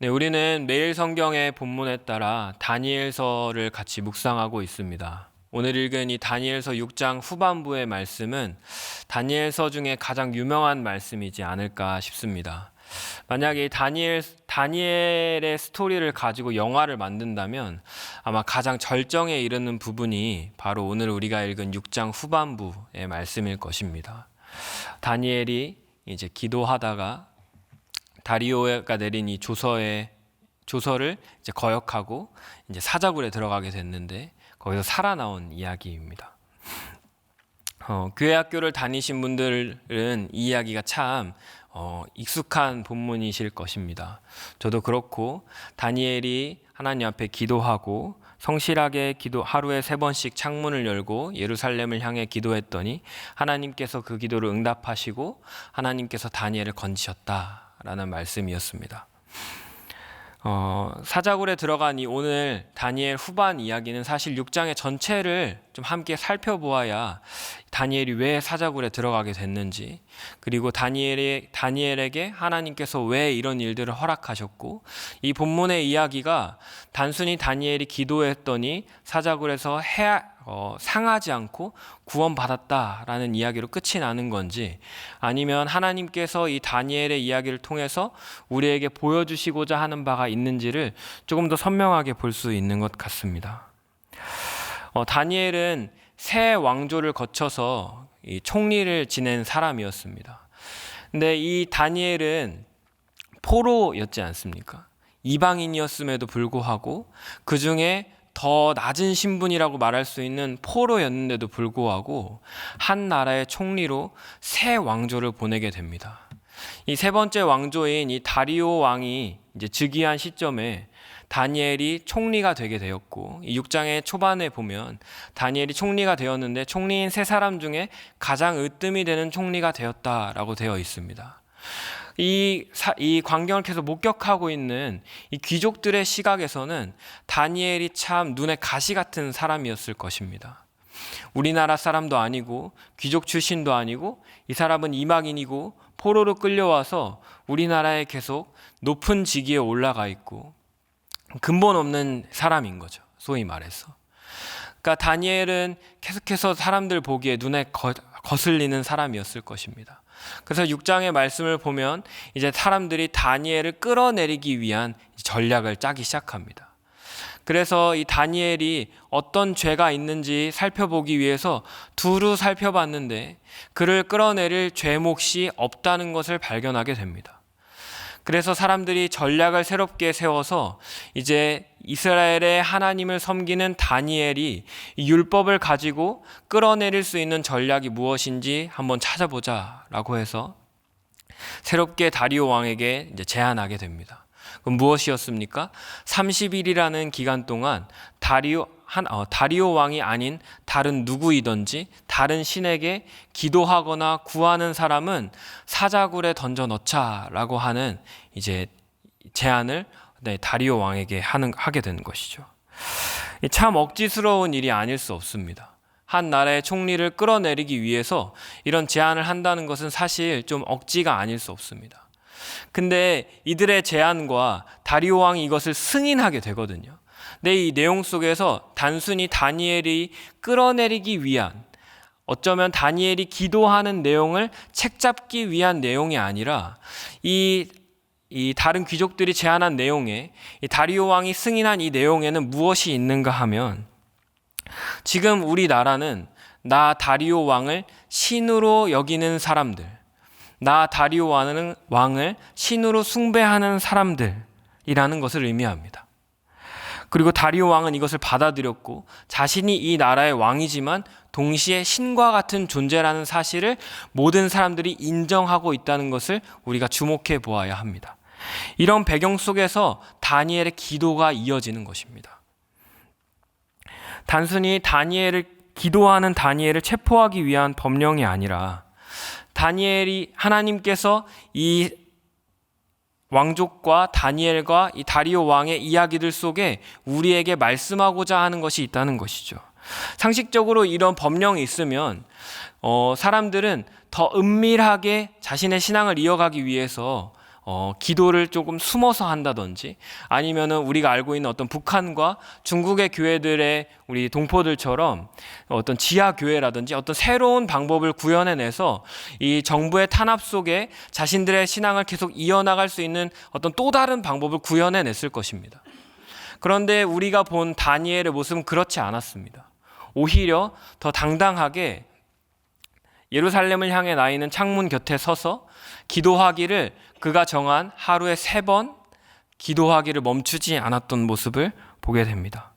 네, 우리는 매일 성경의 본문에 따라 다니엘서를 같이 묵상하고 있습니다. 오늘 읽은 이 다니엘서 6장 후반부의 말씀은 다니엘서 중에 가장 유명한 말씀이지 않을까 싶습니다. 만약에 다니엘 다니엘의 스토리를 가지고 영화를 만든다면 아마 가장 절정에 이르는 부분이 바로 오늘 우리가 읽은 6장 후반부의 말씀일 것입니다. 다니엘이 이제 기도하다가 다리오가 내린 이 조서의 조서를 이제 거역하고 이제 사자굴에 들어가게 됐는데 거기서 살아나온 이야기입니다. 어, 교회 학교를 다니신 분들은 이 이야기가 참 어, 익숙한 본문이실 것입니다. 저도 그렇고 다니엘이 하나님 앞에 기도하고 성실하게 기도 하루에 세 번씩 창문을 열고 예루살렘을 향해 기도했더니 하나님께서 그 기도를 응답하시고 하나님께서 다니엘을 건지셨다 라는 말씀이었습니다. 어, 사자굴에 들어간 이 오늘 다니엘 후반 이야기는 사실 6장의 전체를 좀 함께 살펴보아야 다니엘이 왜 사자굴에 들어가게 됐는지 그리고 다니엘의 다니엘에게 하나님께서 왜 이런 일들을 허락하셨고 이 본문의 이야기가 단순히 다니엘이 기도했더니 사자굴에서 해, 어, 상하지 않고 구원받았다라는 이야기로 끝이 나는 건지 아니면 하나님께서 이 다니엘의 이야기를 통해서 우리에게 보여주시고자 하는 바가 있는지를 조금 더 선명하게 볼 수 있는 것 같습니다. 어, 다니엘은 새 왕조를 거쳐서 이 총리를 지낸 사람이었습니다. 근데 이 다니엘은 포로였지 않습니까? 이방인이었음에도 불구하고 그 중에 더 낮은 신분이라고 말할 수 있는 포로였는데도 불구하고 한 나라의 총리로 새 왕조를 보내게 됩니다. 이 세 번째 왕조인 이 다리오 왕이 이제 즉위한 시점에 다니엘이 총리가 되게 되었고 이 6장의 초반에 보면 다니엘이 총리가 되었는데 총리인 세 사람 중에 가장 으뜸이 되는 총리가 되었다라고 되어 있습니다. 이, 사, 이 광경을 계속 목격하고 있는 이 귀족들의 시각에서는 다니엘이 참 눈에 가시 같은 사람이었을 것입니다. 우리나라 사람도 아니고 귀족 출신도 아니고 이 사람은 이방인이고 포로로 끌려와서 우리나라에 계속 높은 직위에 올라가 있고 근본 없는 사람인 거죠. 소위 말해서. 그러니까 다니엘은 계속해서 사람들 보기에 눈에 거, 거슬리는 사람이었을 것입니다. 그래서 6장의 말씀을 보면 이제 사람들이 다니엘을 끌어내리기 위한 전략을 짜기 시작합니다. 그래서 이 다니엘이 어떤 죄가 있는지 살펴보기 위해서 두루 살펴봤는데 그를 끌어내릴 죄 몫이 없다는 것을 발견하게 됩니다. 그래서 사람들이 전략을 새롭게 세워서 이제 이스라엘의 하나님을 섬기는 다니엘이 율법을 가지고 끌어내릴 수 있는 전략이 무엇인지 한번 찾아보자라고 해서 새롭게 다리오 왕에게 이제 제안하게 됩니다. 그럼 무엇이었습니까? 30일이라는 기간 동안 다리오 한 어, 다리오 왕이 아닌 다른 누구이든지 다른 신에게 기도하거나 구하는 사람은 사자굴에 던져 넣자라고 하는 이제 제안을 네, 다리오 왕에게 하는 하게 된 것이죠. 참 억지스러운 일이 아닐 수 없습니다. 한 나라의 총리를 끌어내리기 위해서 이런 제안을 한다는 것은 사실 좀 억지가 아닐 수 없습니다. 근데 이들의 제안과 다리오 왕이 이것을 승인하게 되거든요. 근데 이 내용 속에서 단순히 다니엘이 끌어내리기 위한 어쩌면 다니엘이 기도하는 내용을 책잡기 위한 내용이 아니라 이, 이 다른 귀족들이 제안한 내용에 이 다리오 왕이 승인한 이 내용에는 무엇이 있는가 하면 지금 우리나라는 나 다리오 왕을 신으로 여기는 사람들, 나 다리오 왕을 신으로 숭배하는 사람들이라는 것을 의미합니다. 그리고 다리오 왕은 이것을 받아들였고 자신이 이 나라의 왕이지만 동시에 신과 같은 존재라는 사실을 모든 사람들이 인정하고 있다는 것을 우리가 주목해 보아야 합니다. 이런 배경 속에서 다니엘의 기도가 이어지는 것입니다. 단순히 다니엘을 기도하는 다니엘을 체포하기 위한 법령이 아니라 다니엘이 하나님께서 이 왕족과 다니엘과 이 다리오 왕의 이야기들 속에 우리에게 말씀하고자 하는 것이 있다는 것이죠. 상식적으로 이런 법령이 있으면 어, 사람들은 더 은밀하게 자신의 신앙을 이어가기 위해서 어, 기도를 조금 숨어서 한다든지 아니면은 우리가 알고 있는 어떤 북한과 중국의 교회들의 우리 동포들처럼 어떤 지하 교회라든지 어떤 새로운 방법을 구현해내서 이 정부의 탄압 속에 자신들의 신앙을 계속 이어나갈 수 있는 어떤 또 다른 방법을 구현해냈을 것입니다. 그런데 우리가 본 다니엘의 모습은 그렇지 않았습니다. 오히려 더 당당하게 예루살렘을 향해 나 있는 창문 곁에 서서 기도하기를 그가 정한 하루에 세 번 기도하기를 멈추지 않았던 모습을 보게 됩니다.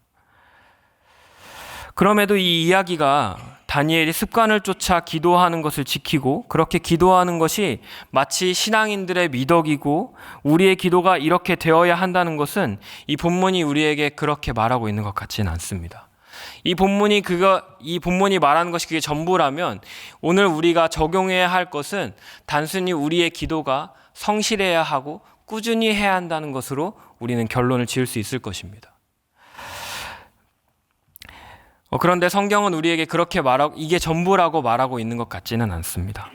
그럼에도 이 이야기가 다니엘이 습관을 쫓아 기도하는 것을 지키고 그렇게 기도하는 것이 마치 신앙인들의 미덕이고 우리의 기도가 이렇게 되어야 한다는 것은 이 본문이 우리에게 그렇게 말하고 있는 것 같지는 않습니다. 이 본문이 그거 이 본문이 말하는 것이 그게 전부라면 오늘 우리가 적용해야 할 것은 단순히 우리의 기도가 성실해야 하고 꾸준히 해야 한다는 것으로 우리는 결론을 지을 수 있을 것입니다. 어, 그런데 성경은 우리에게 그렇게 말하고 이게 전부라고 말하고 있는 것 같지는 않습니다.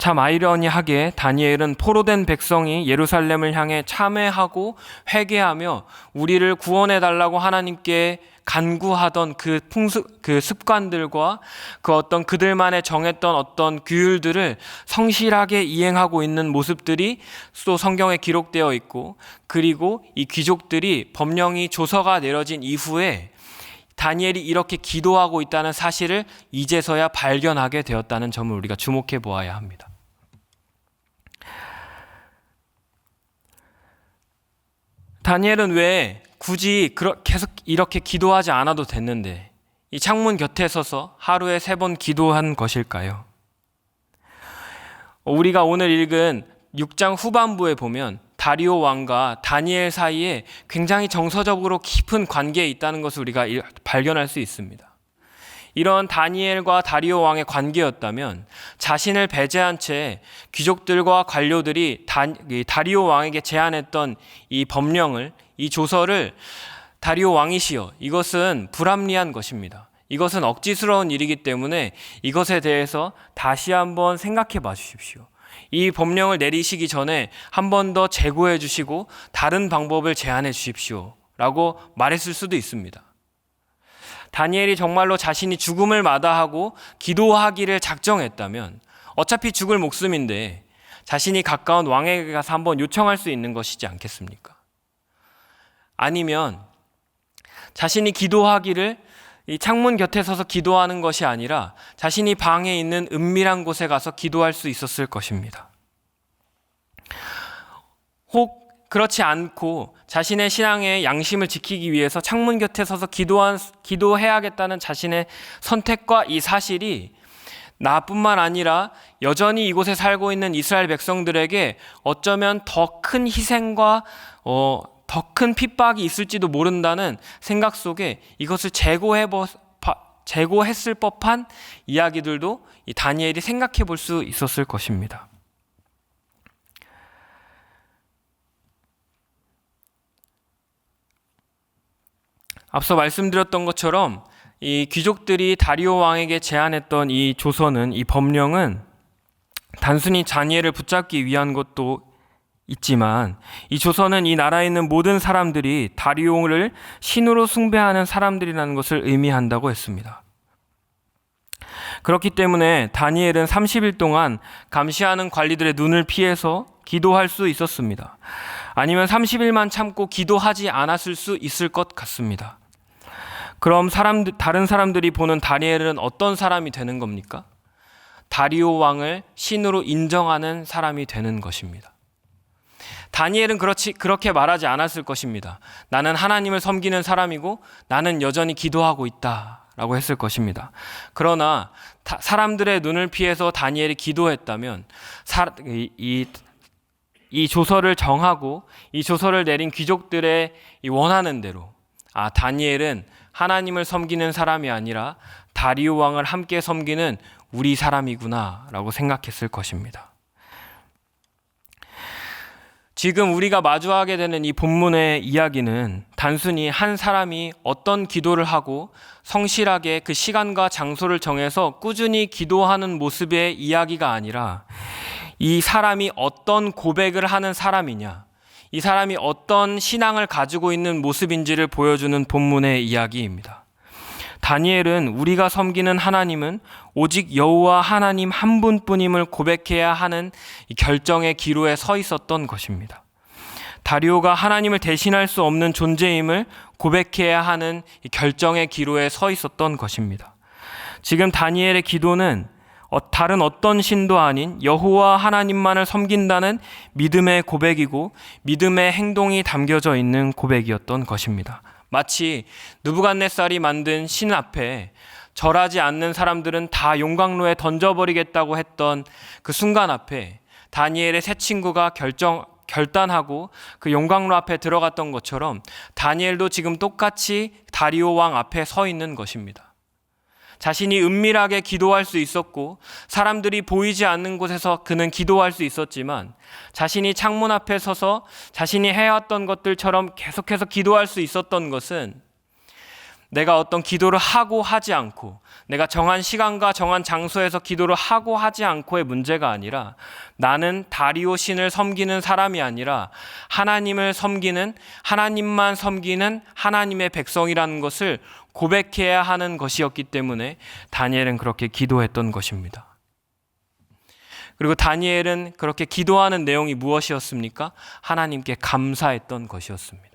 참 아이러니하게 다니엘은 포로된 백성이 예루살렘을 향해 참회하고 회개하며 우리를 구원해 달라고 하나님께 간구하던 그 풍습 그 습관들과 그 어떤 그들만의 정했던 어떤 규율들을 성실하게 이행하고 있는 모습들이 또 성경에 기록되어 있고 그리고 이 귀족들이 법령이 조서가 내려진 이후에 다니엘이 이렇게 기도하고 있다는 사실을 이제서야 발견하게 되었다는 점을 우리가 주목해 보아야 합니다. 다니엘은 왜 굳이 계속 이렇게 기도하지 않아도 됐는데 이 창문 곁에 서서 하루에 세 번 기도한 것일까요? 우리가 오늘 읽은 6장 후반부에 보면 다리오 왕과 다니엘 사이에 굉장히 정서적으로 깊은 관계에 있다는 것을 우리가 발견할 수 있습니다. 이런 다니엘과 다리오 왕의 관계였다면 자신을 배제한 채 귀족들과 관료들이 다리오 왕에게 제안했던 이 법령을 이 조서를 다리오 왕이시여 이것은 불합리한 것입니다. 이것은 억지스러운 일이기 때문에 이것에 대해서 다시 한번 생각해 봐 주십시오. 이 법령을 내리시기 전에 한 번 더 재고해 주시고 다른 방법을 제안해 주십시오. 라고 말했을 수도 있습니다. 다니엘이 정말로 자신이 죽음을 마다하고 기도하기를 작정했다면 어차피 죽을 목숨인데 자신이 가까운 왕에게 가서 한번 요청할 수 있는 것이지 않겠습니까? 아니면 자신이 기도하기를 이 창문 곁에 서서 기도하는 것이 아니라 자신이 방에 있는 은밀한 곳에 가서 기도할 수 있었을 것입니다. 혹 그렇지 않고 자신의 신앙의 양심을 지키기 위해서 창문 곁에 서서 기도한, 기도해야겠다는 자신의 선택과 이 사실이 나뿐만 아니라 여전히 이곳에 살고 있는 이스라엘 백성들에게 어쩌면 더 큰 희생과 어, 더 큰 핍박이 있을지도 모른다는 생각 속에 이것을 재고해 재고했을 법한 이야기들도 이 다니엘이 생각해 볼 수 있었을 것입니다. 앞서 말씀드렸던 것처럼 이 귀족들이 다리오 왕에게 제안했던 이 조서는 이 법령은 단순히 자니엘을 붙잡기 위한 것도 있지만 이 조선은 이 나라에 있는 모든 사람들이 다리옹을 신으로 숭배하는 사람들이라는 것을 의미한다고 했습니다. 그렇기 때문에 다니엘은 30일 동안 감시하는 관리들의 눈을 피해서 기도할 수 있었습니다. 아니면 30일만 참고 기도하지 않았을 수 있을 것 같습니다. 그럼 사람 다른 사람들이 보는 다니엘은 어떤 사람이 되는 겁니까? 다리오 왕을 신으로 인정하는 사람이 되는 것입니다. 다니엘은 그렇지 그렇게 말하지 않았을 것입니다. 나는 하나님을 섬기는 사람이고 나는 여전히 기도하고 있다라고 했을 것입니다. 그러나 다, 사람들의 눈을 피해서 다니엘이 기도했다면 사, 이, 이, 이 조서를 정하고 이 조서를 내린 귀족들의 원하는 대로 아 다니엘은 하나님을 섬기는 사람이 아니라 다리오 왕을 함께 섬기는 우리 사람이구나라고 생각했을 것입니다. 지금 우리가 마주하게 되는 이 본문의 이야기는 단순히 한 사람이 어떤 기도를 하고 성실하게 그 시간과 장소를 정해서 꾸준히 기도하는 모습의 이야기가 아니라 이 사람이 어떤 고백을 하는 사람이냐, 이 사람이 어떤 신앙을 가지고 있는 모습인지를 보여주는 본문의 이야기입니다. 다니엘은 우리가 섬기는 하나님은 오직 여호와 하나님 한 분뿐임을 고백해야 하는 결정의 기로에 서 있었던 것입니다. 다리오가 하나님을 대신할 수 없는 존재임을 고백해야 하는 결정의 기로에 서 있었던 것입니다. 지금 다니엘의 기도는 어, 다른 어떤 신도 아닌 여호와 하나님만을 섬긴다는 믿음의 고백이고 믿음의 행동이 담겨져 있는 고백이었던 것입니다. 마치 누부갓네살이 만든 신 앞에 절하지 않는 사람들은 다 용광로에 던져버리겠다고 했던 그 순간 앞에 다니엘의 새 친구가 결정 결단하고 그 용광로 앞에 들어갔던 것처럼 다니엘도 지금 똑같이 다리오 왕 앞에 서 있는 것입니다. 자신이 은밀하게 기도할 수 있었고 사람들이 보이지 않는 곳에서 그는 기도할 수 있었지만 자신이 창문 앞에 서서 자신이 해왔던 것들처럼 계속해서 기도할 수 있었던 것은 내가 어떤 기도를 하고 하지 않고 내가 정한 시간과 정한 장소에서 기도를 하고 하지 않고의 문제가 아니라 나는 다리오 신을 섬기는 사람이 아니라 하나님을 섬기는 하나님만 섬기는 하나님의 백성이라는 것을 고백해야 하는 것이었기 때문에 다니엘은 그렇게 기도했던 것입니다. 그리고 다니엘은 그렇게 기도하는 내용이 무엇이었습니까? 하나님께 감사했던 것이었습니다.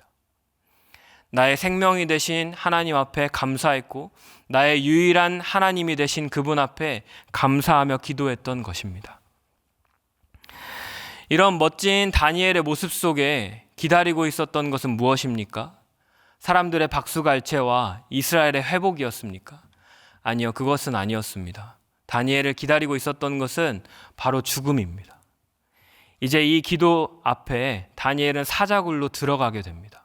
나의 생명이 되신 하나님 앞에 감사했고 나의 유일한 하나님이 되신 그분 앞에 감사하며 기도했던 것입니다. 이런 멋진 다니엘의 모습 속에 기다리고 있었던 것은 무엇입니까? 사람들의 박수갈채와 이스라엘의 회복이었습니까? 아니요, 그것은 아니었습니다. 다니엘을 기다리고 있었던 것은 바로 죽음입니다. 이제 이 기도 앞에 다니엘은 사자굴로 들어가게 됩니다.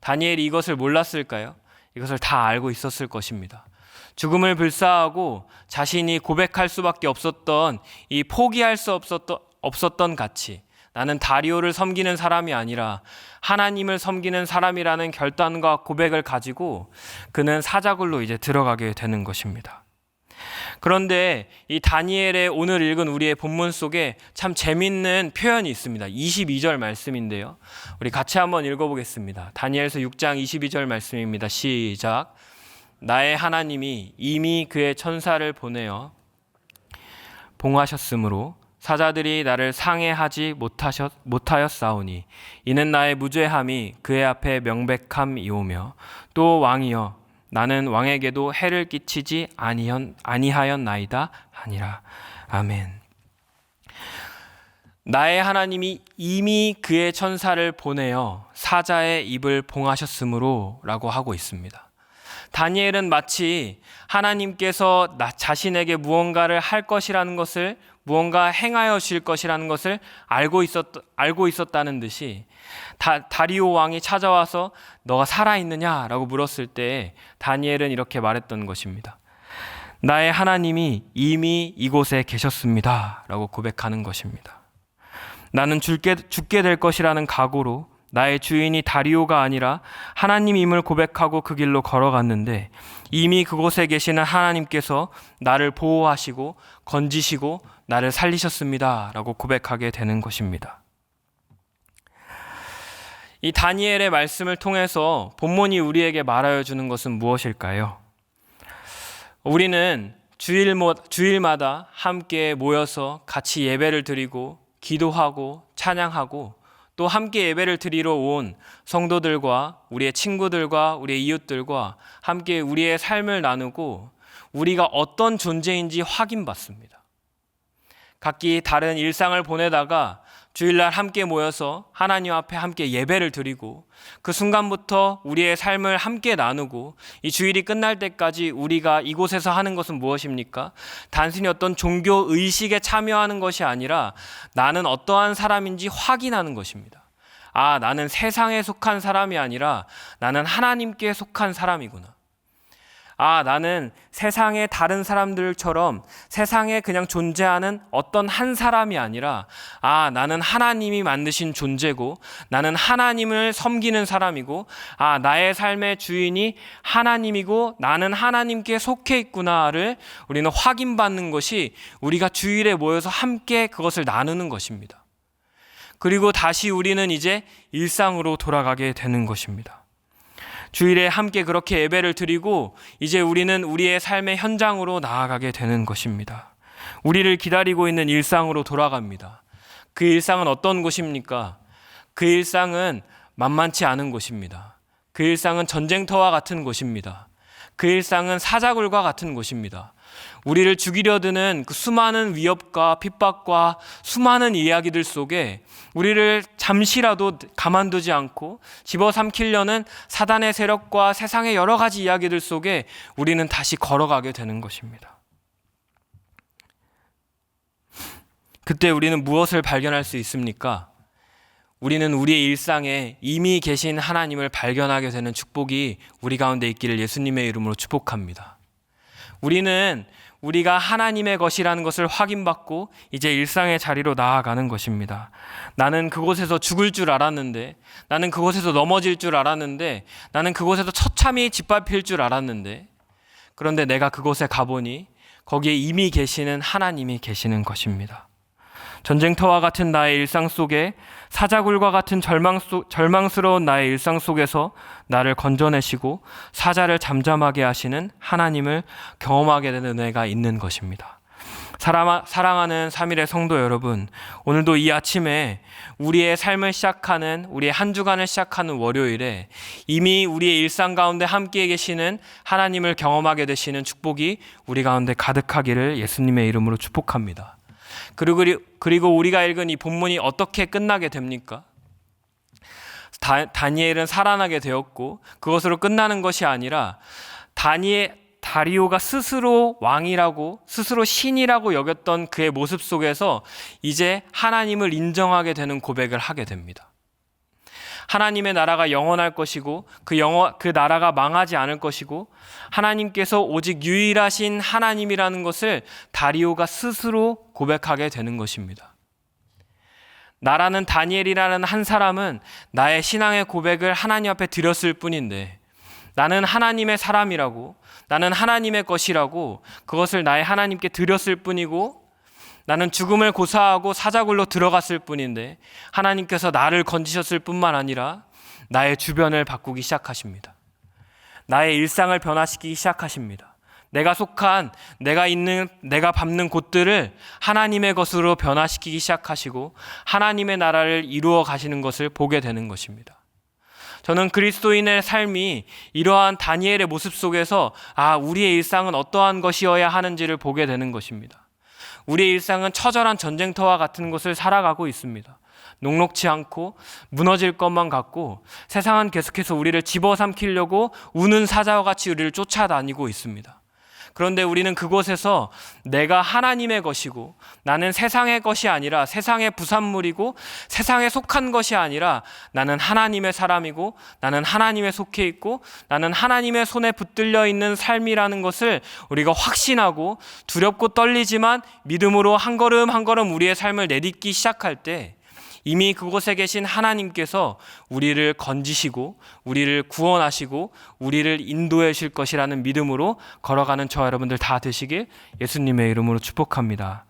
다니엘이 이것을 몰랐을까요? 이것을 다 알고 있었을 것입니다. 죽음을 불사하고 자신이 고백할 수밖에 없었던 이 포기할 수 없었던, 없었던 가치. 나는 다리오를 섬기는 사람이 아니라 하나님을 섬기는 사람이라는 결단과 고백을 가지고 그는 사자굴로 이제 들어가게 되는 것입니다. 그런데 이 다니엘의 오늘 읽은 우리의 본문 속에 참 재밌는 표현이 있습니다. 22절 말씀인데요. 우리 같이 한번 읽어보겠습니다. 다니엘서 6장 22절 말씀입니다. 시작. 나의 하나님이 이미 그의 천사를 보내어 봉하셨으므로 사자들이 나를 상해하지 못하셨, 못하였사오니 이는 나의 무죄함이 그의 앞에 명백함이오며 또 왕이여 나는 왕에게도 해를 끼치지 아니한, 아니하였나이다 하니라. 아멘. 나의 하나님이 이미 그의 천사를 보내어 사자의 입을 봉하셨으므로 라고 하고 있습니다. 다니엘은 마치 하나님께서 나 자신에게 무언가를 할 것이라는 것을 무언가 행하여 실 것이라는 것을 알고 있었 알고 있었다는 듯이 다, 다리오 왕이 찾아와서 너가 살아 있느냐라고 물었을 때 다니엘은 이렇게 말했던 것입니다. 나의 하나님이 이미 이곳에 계셨습니다 라고 고백하는 것입니다. 나는 죽게, 죽게 될 것이라는 각오로 나의 주인이 다리오가 아니라 하나님임을 고백하고 그 길로 걸어갔는데 이미 그곳에 계시는 하나님께서 나를 보호하시고 건지시고 나를 살리셨습니다. 라고 고백하게 되는 것입니다. 이 다니엘의 말씀을 통해서 본문이 우리에게 말하여 주는 것은 무엇일까요? 우리는 주일, 주일마다 함께 모여서 같이 예배를 드리고 기도하고 찬양하고 또 함께 예배를 드리러 온 성도들과 우리의 친구들과 우리의 이웃들과 함께 우리의 삶을 나누고 우리가 어떤 존재인지 확인받습니다. 각기 다른 일상을 보내다가 주일날 함께 모여서 하나님 앞에 함께 예배를 드리고 그 순간부터 우리의 삶을 함께 나누고 이 주일이 끝날 때까지 우리가 이곳에서 하는 것은 무엇입니까? 단순히 어떤 종교 의식에 참여하는 것이 아니라 나는 어떠한 사람인지 확인하는 것입니다. 아, 나는 세상에 속한 사람이 아니라 나는 하나님께 속한 사람이구나. 아, 나는 세상의 다른 사람들처럼 세상에 그냥 존재하는 어떤 한 사람이 아니라, 아, 나는 하나님이 만드신 존재고, 나는 하나님을 섬기는 사람이고, 아, 나의 삶의 주인이 하나님이고, 나는 하나님께 속해 있구나를 우리는 확인받는 것이 우리가 주일에 모여서 함께 그것을 나누는 것입니다. 그리고 다시 우리는 이제 일상으로 돌아가게 되는 것입니다. 주일에 함께 그렇게 예배를 드리고 이제 우리는 우리의 삶의 현장으로 나아가게 되는 것입니다. 우리를 기다리고 있는 일상으로 돌아갑니다. 그 일상은 어떤 곳입니까? 그 일상은 만만치 않은 곳입니다. 그 일상은 전쟁터와 같은 곳입니다. 그 일상은 사자굴과 같은 곳입니다. 우리를 죽이려 드는 그 수많은 위협과 핍박과 수많은 이야기들 속에 우리를 잠시라도 가만두지 않고 집어삼키려는 사단의 세력과 세상의 여러 가지 이야기들 속에 우리는 다시 걸어가게 되는 것입니다. 그때 우리는 무엇을 발견할 수 있습니까? 우리는 우리의 일상에 이미 계신 하나님을 발견하게 되는 축복이 우리 가운데 있기를 예수님의 이름으로 축복합니다. 우리는 우리가 하나님의 것이라는 것을 확인받고 이제 일상의 자리로 나아가는 것입니다. 나는 그곳에서 죽을 줄 알았는데, 나는 그곳에서 넘어질 줄 알았는데, 나는 그곳에서 처참히 짓밟힐 줄 알았는데, 그런데 내가 그곳에 가보니 거기에 이미 계시는 하나님이 계시는 것입니다. 전쟁터와 같은 나의 일상 속에 사자굴과 같은 절망 속, 절망스러운 나의 일상 속에서 나를 건져내시고 사자를 잠잠하게 하시는 하나님을 경험하게 되는 은혜가 있는 것입니다. 사랑하는 3일의 성도 여러분, 오늘도 이 아침에 우리의 삶을 시작하는, 우리의 한 주간을 시작하는 월요일에 이미 우리의 일상 가운데 함께 계시는 하나님을 경험하게 되시는 축복이 우리 가운데 가득하기를 예수님의 이름으로 축복합니다. 그리고, 그리고 우리가 읽은 이 본문이 어떻게 끝나게 됩니까? 다, 다니엘은 살아나게 되었고 그것으로 끝나는 것이 아니라 다니엘 다리오가 스스로 왕이라고 스스로 신이라고 여겼던 그의 모습 속에서 이제 하나님을 인정하게 되는 고백을 하게 됩니다. 하나님의 나라가 영원할 것이고 그 영원 그 나라가 망하지 않을 것이고 하나님께서 오직 유일하신 하나님이라는 것을 다리오가 스스로 고백하게 되는 것입니다. 나라는 다니엘이라는 한 사람은 나의 신앙의 고백을 하나님 앞에 드렸을 뿐인데 나는 하나님의 사람이라고 나는 하나님의 것이라고 그것을 나의 하나님께 드렸을 뿐이고 나는 죽음을 고사하고 사자굴로 들어갔을 뿐인데 하나님께서 나를 건지셨을 뿐만 아니라 나의 주변을 바꾸기 시작하십니다. 나의 일상을 변화시키기 시작하십니다. 내가 속한 내가 있는 내가 밟는 곳들을 하나님의 것으로 변화시키기 시작하시고 하나님의 나라를 이루어 가시는 것을 보게 되는 것입니다. 저는 그리스도인의 삶이 이러한 다니엘의 모습 속에서 아, 우리의 일상은 어떠한 것이어야 하는지를 보게 되는 것입니다. 우리의 일상은 처절한 전쟁터와 같은 곳을 살아가고 있습니다. 녹록치 않고 무너질 것만 같고 세상은 계속해서 우리를 집어삼키려고 우는 사자와 같이 우리를 쫓아다니고 있습니다. 그런데 우리는 그곳에서 내가 하나님의 것이고 나는 세상의 것이 아니라 세상의 부산물이고 세상에 속한 것이 아니라 나는 하나님의 사람이고 나는 하나님에 속해 있고 나는 하나님의 손에 붙들려 있는 삶이라는 것을 우리가 확신하고 두렵고 떨리지만 믿음으로 한 걸음 한 걸음 우리의 삶을 내딛기 시작할 때 이미 그곳에 계신 하나님께서 우리를 건지시고 우리를 구원하시고 우리를 인도해 실 것이라는 믿음으로 걸어가는 저 여러분들 다 되시길 예수님의 이름으로 축복합니다.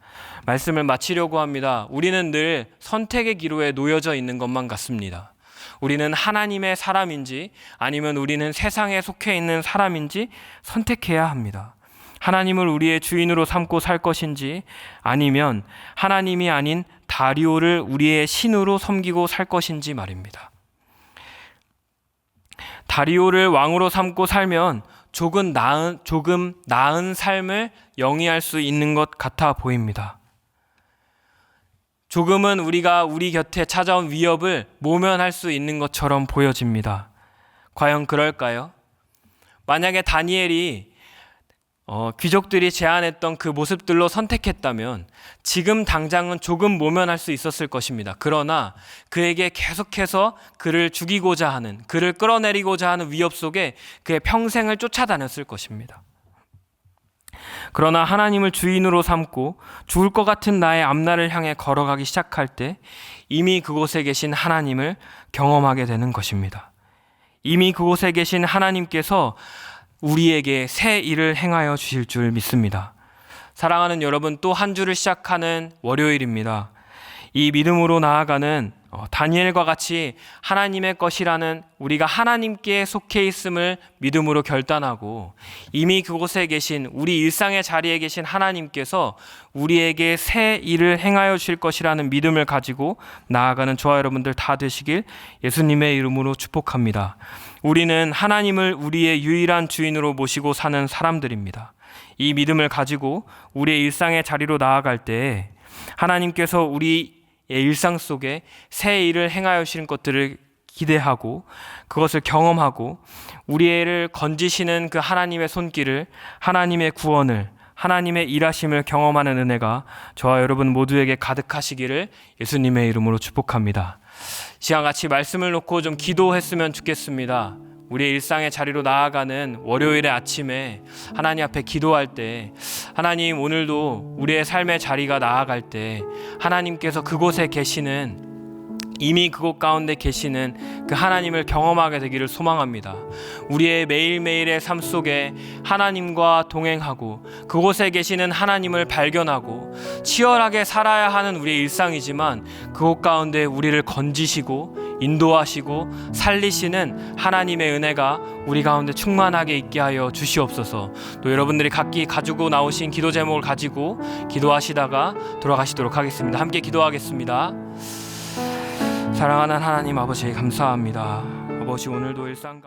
말씀을 마치려고 합니다. 우리는 늘 선택의 기로에 놓여져 있는 것만 같습니다. 우리는 하나님의 사람인지 아니면 우리는 세상에 속해 있는 사람인지 선택해야 합니다. 하나님을 우리의 주인으로 삼고 살 것인지 아니면 하나님이 아닌 다리오를 우리의 신으로 섬기고 살 것인지 말입니다. 다리오를 왕으로 삼고 살면 조금 나은, 조금 나은 삶을 영위할 수 있는 것 같아 보입니다. 조금은 우리가 우리 곁에 찾아온 위협을 모면할 수 있는 것처럼 보여집니다. 과연 그럴까요? 만약에 다니엘이 어, 귀족들이 제안했던 그 모습들로 선택했다면 지금 당장은 조금 모면할 수 있었을 것입니다. 그러나 그에게 계속해서 그를 죽이고자 하는, 그를 끌어내리고자 하는 위협 속에 그의 평생을 쫓아다녔을 것입니다. 그러나 하나님을 주인으로 삼고 죽을 것 같은 나의 앞날을 향해 걸어가기 시작할 때 이미 그곳에 계신 하나님을 경험하게 되는 것입니다. 이미 그곳에 계신 하나님께서 우리에게 새 일을 행하여 주실 줄 믿습니다. 사랑하는 여러분, 또 한 주를 시작하는 월요일입니다. 이 믿음으로 나아가는 어, 다니엘과 같이 하나님의 것이라는 우리가 하나님께 속해 있음을 믿음으로 결단하고 이미 그곳에 계신 우리 일상의 자리에 계신 하나님께서 우리에게 새 일을 행하여 주실 것이라는 믿음을 가지고 나아가는 저와 여러분들 다 되시길 예수님의 이름으로 축복합니다. 우리는 하나님을 우리의 유일한 주인으로 모시고 사는 사람들입니다. 이 믿음을 가지고 우리의 일상의 자리로 나아갈 때 하나님께서 우리의 일상 속에 새 일을 행하여 주시는 것들을 기대하고 그것을 경험하고 우리를 건지시는 그 하나님의 손길을 하나님의 구원을 하나님의 일하심을 경험하는 은혜가 저와 여러분 모두에게 가득하시기를 예수님의 이름으로 축복합니다. 시간 같이 말씀을 놓고 좀 기도했으면 좋겠습니다. 우리의 일상의 자리로 나아가는 월요일의 아침에 하나님 앞에 기도할 때 하나님 오늘도 우리의 삶의 자리가 나아갈 때 하나님께서 그곳에 계시는 이미 그곳 가운데 계시는 그 하나님을 경험하게 되기를 소망합니다. 우리의 매일매일의 삶 속에 하나님과 동행하고 그곳에 계시는 하나님을 발견하고 치열하게 살아야 하는 우리의 일상이지만 그곳 가운데 우리를 건지시고 인도하시고 살리시는 하나님의 은혜가 우리 가운데 충만하게 있게 하여 주시옵소서. 또 여러분들이 각기 가지고 나오신 기도 제목을 가지고 기도하시다가 돌아가시도록 하겠습니다. 함께 기도하겠습니다. 사랑하는 하나님 아버지 감사합니다. 아버지 오늘도 일상 가